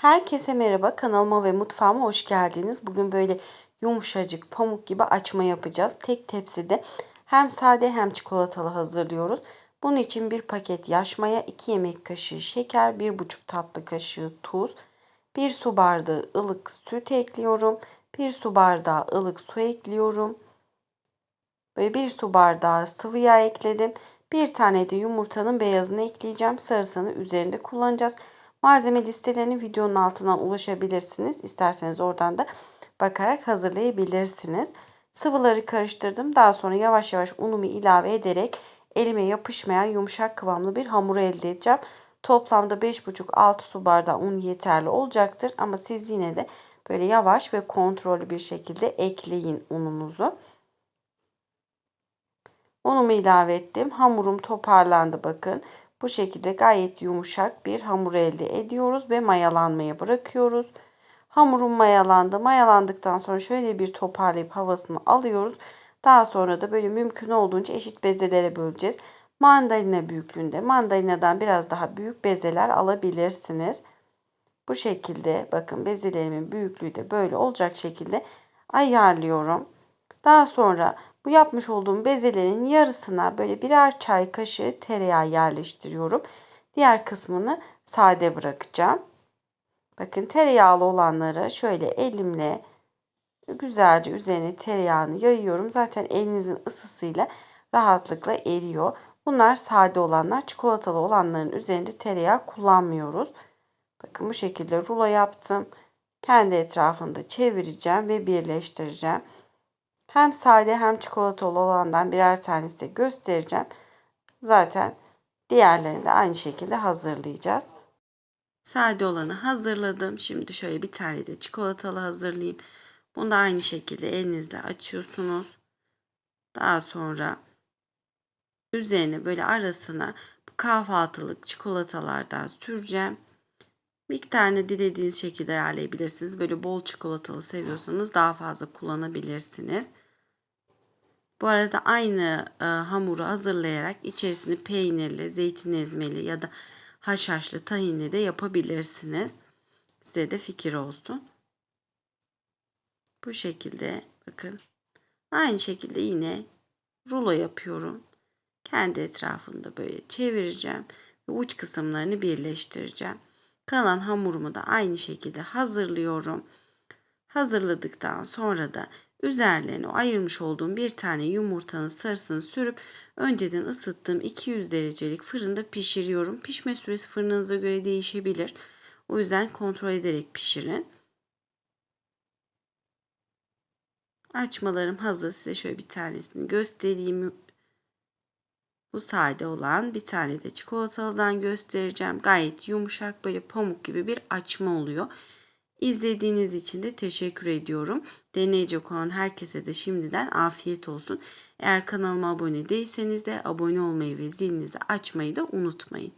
Herkese merhaba. Kanalıma ve mutfağıma hoş geldiniz. Bugün böyle yumuşacık, pamuk gibi açma yapacağız. Tek tepside hem sade hem çikolatalı hazırlıyoruz. Bunun için bir paket yaş maya, 2 yemek kaşığı şeker, 1,5 tatlı kaşığı tuz, 1 su bardağı ılık süt ekliyorum. 1 su bardağı ılık su ekliyorum. Böyle 1 su bardağı sıvı yağ ekledim. Bir tane de yumurtanın beyazını ekleyeceğim. Sarısını üzerinde kullanacağız. Malzeme listelerini videonun altından ulaşabilirsiniz. İsterseniz oradan da bakarak hazırlayabilirsiniz. Sıvıları karıştırdım. Daha sonra yavaş yavaş unumu ilave ederek elime yapışmayan yumuşak kıvamlı bir hamur elde edeceğim. Toplamda 5,5-6 su bardağı un yeterli olacaktır. Ama siz yine de böyle yavaş ve kontrollü bir şekilde ekleyin ununuzu. Unumu ilave ettim. Hamurum toparlandı bakın. Bu şekilde gayet yumuşak bir hamur elde ediyoruz ve mayalanmaya bırakıyoruz. Hamurum mayalandı. Mayalandıktan sonra şöyle bir toparlayıp havasını alıyoruz. Daha sonra da böyle mümkün olduğunca eşit bezelere böleceğiz. Mandalina büyüklüğünde mandalinadan biraz daha büyük bezeler alabilirsiniz. Bu şekilde bakın bezelerimin büyüklüğü de böyle olacak şekilde ayarlıyorum. Daha sonra bu yapmış olduğum bezelerin yarısına böyle birer çay kaşığı tereyağı yerleştiriyorum. Diğer kısmını sade bırakacağım. Bakın tereyağlı olanları şöyle elimle güzelce üzerine tereyağını yayıyorum. Zaten elinizin ısısıyla rahatlıkla eriyor. Bunlar sade olanlar. Çikolatalı olanların üzerinde tereyağı kullanmıyoruz. Bakın bu şekilde rulo yaptım. Kendi etrafında çevireceğim ve birleştireceğim. Hem sade hem çikolatalı olandan birer tanesi de göstereceğim. Zaten diğerlerini de aynı şekilde hazırlayacağız. Sade olanı hazırladım. Şimdi şöyle bir tane de çikolatalı hazırlayayım. Bunu da aynı şekilde elinizle açıyorsunuz. Daha sonra üzerine böyle arasına bu kahvaltılık çikolatalardan süreceğim. Miktarını dilediğiniz şekilde ayarlayabilirsiniz. Böyle bol çikolatalı seviyorsanız daha fazla kullanabilirsiniz. Bu arada aynı e, hamuru hazırlayarak içerisini peynirli, zeytin ezmeli ya da haşhaşlı tahinli de yapabilirsiniz. Size de fikir olsun. Bu şekilde bakın. Aynı şekilde yine rulo yapıyorum. Kendi etrafında böyle çevireceğim ve uç kısımlarını birleştireceğim. Kalan hamurumu da aynı şekilde hazırlıyorum. Hazırladıktan sonra da üzerlerine ayırmış olduğum bir tane yumurtanın sarısını sürüp önceden ısıttığım 200 derecelik fırında pişiriyorum. Pişme süresi fırınınıza göre değişebilir. O yüzden kontrol ederek pişirin. Açmalarım hazır. Size şöyle bir tanesini göstereyim. Bu sade olan bir tane de çikolatalıdan göstereceğim. Gayet yumuşak böyle pamuk gibi bir açma oluyor. İzlediğiniz için de teşekkür ediyorum. Deneyecek olan herkese de şimdiden afiyet olsun. Eğer kanalıma abone değilseniz de abone olmayı ve zilinizi açmayı da unutmayın.